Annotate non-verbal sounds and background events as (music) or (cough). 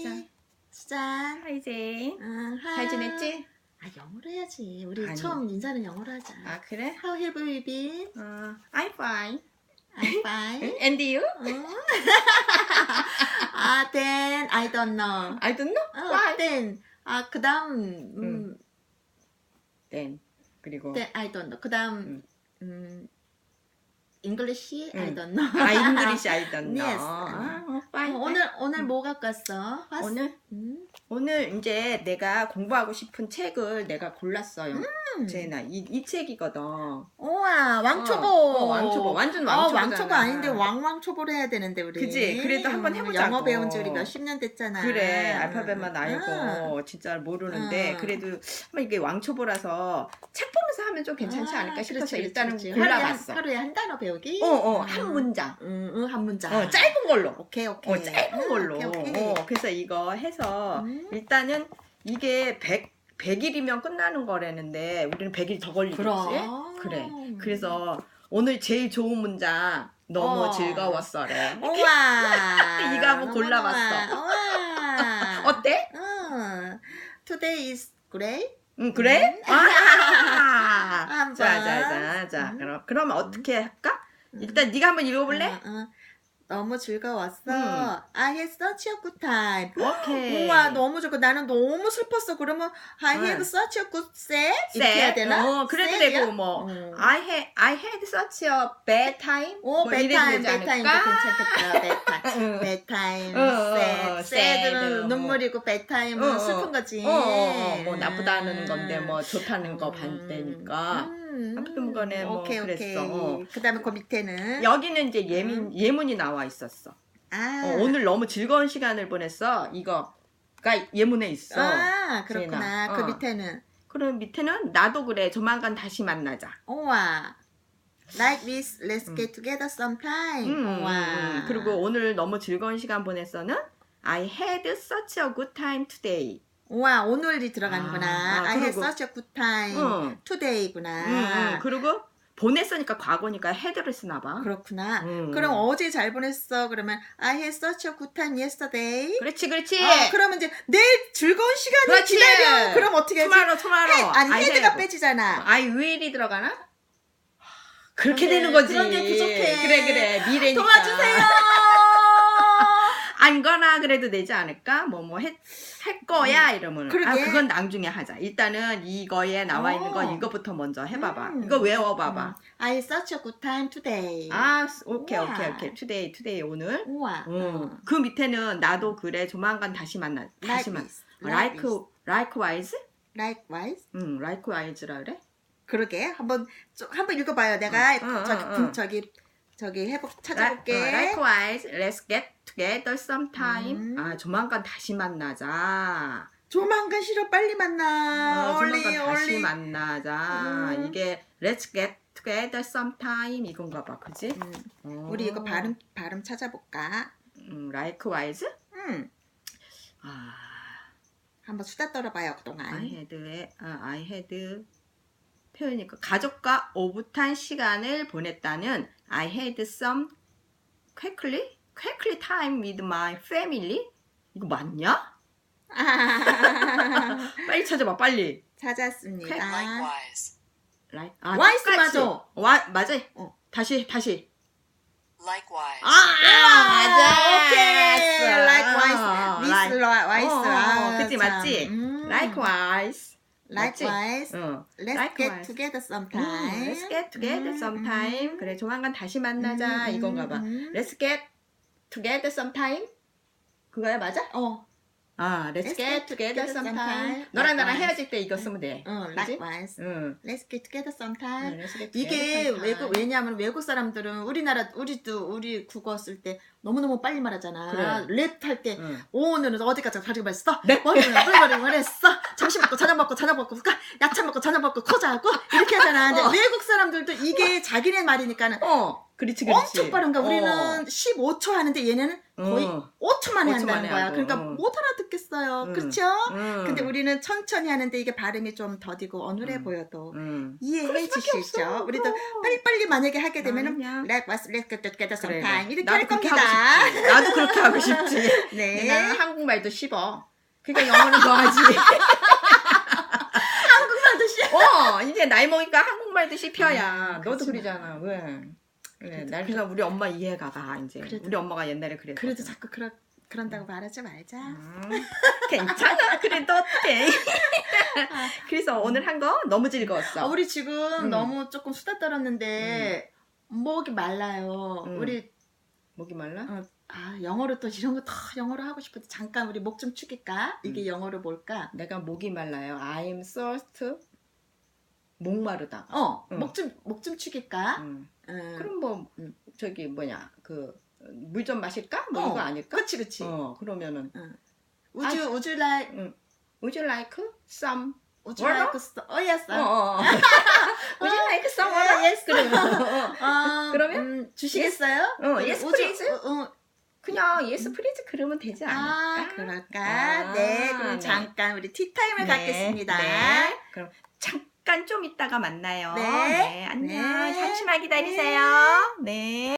수잔. 수잔. 하이제. 응, 잘 지냈지? 아 영어로 해야지. 우리 아니. 처음 인사는 영어로 하자. 아 그래? How have you been? 어, I'm fine. I'm fine. And you? 응? 아, then I don't know. I don't know. 어, Why? then 아 그 다음 음, Then 그리고 then I don't know. 그 다음 음. 음, English I 음. don't know. 아 English I don't know. Yes. 아, 어, 어, fine. 오늘 오늘 뭐 갖고 왔어? What's- 오늘 음? 오늘 이제 내가 공부하고 싶은 책을 내가 골랐어요. 음. 제나 이, 이 책이거든. 우와 왕초보. 어, 어, 왕초보. 완전 아, 왕초보잖아. 왕초보 아닌데 왕왕초보를 해야 되는데 우리. 그지? 그래도 한번 해보자고. 영어 배운 지 우리 몇십 년 됐잖아. 그래 알파벳만 알고 아. 진짜 모르는데 응. 그래도 한번 이게 왕초보라서 책 보면서 하면 좀 괜찮지 아, 않을까 싶어서 그렇지, 일단은 그렇지. 골라봤어. 하루에, 하루에 한 단어 배우기. 어어 음. 한 문장. 응, 응, 한 문장. 어 짧은 걸로. 오케이, 오케이. 어 짧은 아, 걸로. 오케이, 오케이. 어 그래서 이거 해서 음. 일단은 이게 100 100일이면 끝나는 거라는데 우리는 100일 더 걸리겠지. 그럼. 그래. 그래서 오늘 제일 좋은 문장 너무 어. 즐거웠어래. 우와. (laughs) 이거 한번 골라봤어. (laughs) 어때? 응. Today is great. 응 그래? 음. 아! (laughs) 한번. 자자 자자 음. 그럼 그러면 어떻게 할까? 일단 네가 한번 읽어볼래? 응, 응. 너무 즐거웠어. 응. I had such a good time. 오케이. 우와 너무 좋고 나는 너무 슬펐어. 그러면 I 응. had such a good set 이렇게 해야 되나? 어 그래도 set이야? 되고 뭐 응. I had I had such a bad time. 오 뭐 이래도 bedtime 되지 bedtime도 않을까? 괜찮겠다. (laughs) bedtime. 응. bedtime, 어, 어, 어, sad, sad는 sad, 뭐. 눈물이고 bedtime은 어, 어. 슬픈 거지. 어, 어, 어, 뭐 나쁘다는 건데 뭐 좋다는 거 음. 반대니까. 음. 아무튼 간에 뭐 오케이, 그랬어. 오케이. 어. 그다음에 그 밑에는 여기는 이제 예문 예문이 나와 있었어. 아, 어, 오늘 너무 즐거운 시간을 보냈어. 이거가 예문에 있어. 아 그렇구나. 지은아. 그 어. 밑에는 그럼 밑에는 나도 그래. 조만간 다시 만나자. 우와. Like this, let's 음. get together sometime. 음, 우와. 음. 그리고 오늘 너무 즐거운 시간 보냈어는 I had such a good time today. 우와 오늘이 들어가는구나. 아, 아, I had 그리고- such a good time 응. today구나. 음, 음. 그리고 보냈으니까 과거니까 had를 쓰나 봐. 그렇구나. 음. 그럼 어제 잘 보냈어. 그러면 I had such a good time yesterday. 그렇지, 그렇지. 어, 그러면 이제 내일 즐거운 시간을 그렇지. 기다려. 그럼 어떻게 하지? 투마로, 투마로. 해- 아니 I 헤드가 have. 빼지잖아. I will이 들어가나? 그렇게 그래, 되는 거지. 그런 게 부족해. 그래, 그래. 미래니까. 도와주세요. 안 거나 그래도 되지 않을까? 뭐 뭐 할 거야 이러면 음. 그러게. 아 그건 나중에 하자. 일단은 이거에 나와 있는 거 어. 이거부터 먼저 해봐봐. 음. 이거 외워봐봐. 음. I such a good time today. 아 오케이 우와. 오케이 오케이 투데이 투데이 오늘. 우와. 음. 어. 그 밑에는 나도 그래 조만간 다시 만나 다시 Like likewise. Likewise. 음 likewise라 그래? 그러게 한번 좀 한번 읽어봐요. 내가 응, 응, 저기 응, 분- 응. 저기 저기 해보 찾아볼게. 어, likewise, let's get together sometime. 음. 아 조만간 다시 만나자. 조만간 싫어 빨리 만나. 어, 얼리 조만간 다시 얼리. 만나자. 음. 이게 let's get together sometime 이건가 봐, 그지? 음, 어. 우리 이거 발음 발음 찾아볼까? 음, likewise. 음, 아, 한번 수다 떨어봐요 그동안. I had, 아, I had 표현이니까 가족과 오붓한 시간을 보냈다는 I had some quickly, quickly time with my family. 이거 맞냐? 아, 빨리 찾아봐, 빨리. 찾았습니다. Likewise. Like, 아, Wise 똑같이. 맞아. 와, 맞아. 어. 다시, 다시. Likewise. 아, 맞아. 오케이. Likewise. 어, Miss like- Likewise. 어, 아, 그치, 참. 맞지? 음. Likewise. Likewise. 응. Let's Likewise. get together sometime. 음, let's get together 음, sometime. 음. 그래, 조만간 다시 만나자. 음, 이건가 봐. 음. Let's get together sometime. 그거야, 맞아? 어, 아, let's, get get together together sometime. sometime. 너랑 나랑. 헤어질 때 이거 쓰면 돼. 어, 그지? likewise. 응. Let's get together sometime. 응, let's get together 이게 sometime. 외국 왜냐하면 외국 사람들은 우리나라 우리도 우리 국어 쓸 때 너무 너무 빨리 말하잖아. 랩 할 때 응. 오늘은 어디까지 가지고 말했어? 네. 머리 머리 말했어. 점심 먹고 저녁 먹고 저녁 먹고 까 야채 먹고 저녁 먹고 코자하고 이렇게 하잖아. 근데 어. 외국 사람들도 이게 자기네 말이니까는 어, 그렇지, 그렇지. 엄청 빠른가. 우리는 어. 15초 하는데 얘네는 거의 어. 5초 만에 5초 한다는 만에 거야. 하고, 그러니까 응. 못 알아듣겠어요. 응. 그렇죠? 음. 근데 우리는 천천히 하는데 이게 발음이 좀 더디고 어눌해 음. 보여도 음. 이해해 주시죠? 우리도 빨리빨리 만약에 하게 되면은 let us let's get together 그래, sometime 이렇게 나도 할 그렇게 겁니다. 하고 싶지. 나도 그렇게 하고 싶지. (laughs) 네. 나는 한국말도 씹어. 그러니까 영어는 더 하지. (laughs) 한국말도 시 어, 이제 나이 먹으니까 한국말도 씹혀야. 아, 너도 그렇지. 그러잖아. 왜? 그래, 그래도 날 그래서 우리 엄마 이해가 가 이제. 그래도- 우리 엄마가 옛날에 그랬어. 그래도 자꾸 그러, 그런다고 말하지 말자. 음, (laughs) 괜찮아. 그래도 돼. (laughs) 그래서 오늘 한 거 너무 즐거웠어. 아, 우리 지금 음. 너무 조금 수다 떨었는데 목이 말라요. 음. 우리 목이 말라? 어, 아 영어로 또 이런 거 다 영어로 하고 싶은데 잠깐 우리 목 좀 축일까? 이게 음. 영어로 뭘까? 내가 목이 말라요. I'm thirst. 목마르다. 어, 음. 목좀 목 좀 축일까? 음. 음. 그럼 뭐 음. 저기 뭐냐 그 물 좀 마실까? 뭐 어, 이거 아닐까? 그치 그치. 어 그러면은 Would you would you like Would you like some? would you Water? like s- oh yes. 어, 어. 어. Would you like some water? yes. 그러면 어, 어, 그러면? 음, 주시겠어요? 어, yes, Would you- please. 어, 어. 그냥 yes please 그러면 되지 아, 않을까? 그럴까? 아, 네, 그럼 네. 잠깐 우리 티타임을 갖겠습니다. 네. 그럼 잠깐 좀 이따가 만나요. 네. 안녕. 네. 잠시만 기다리세요. 네.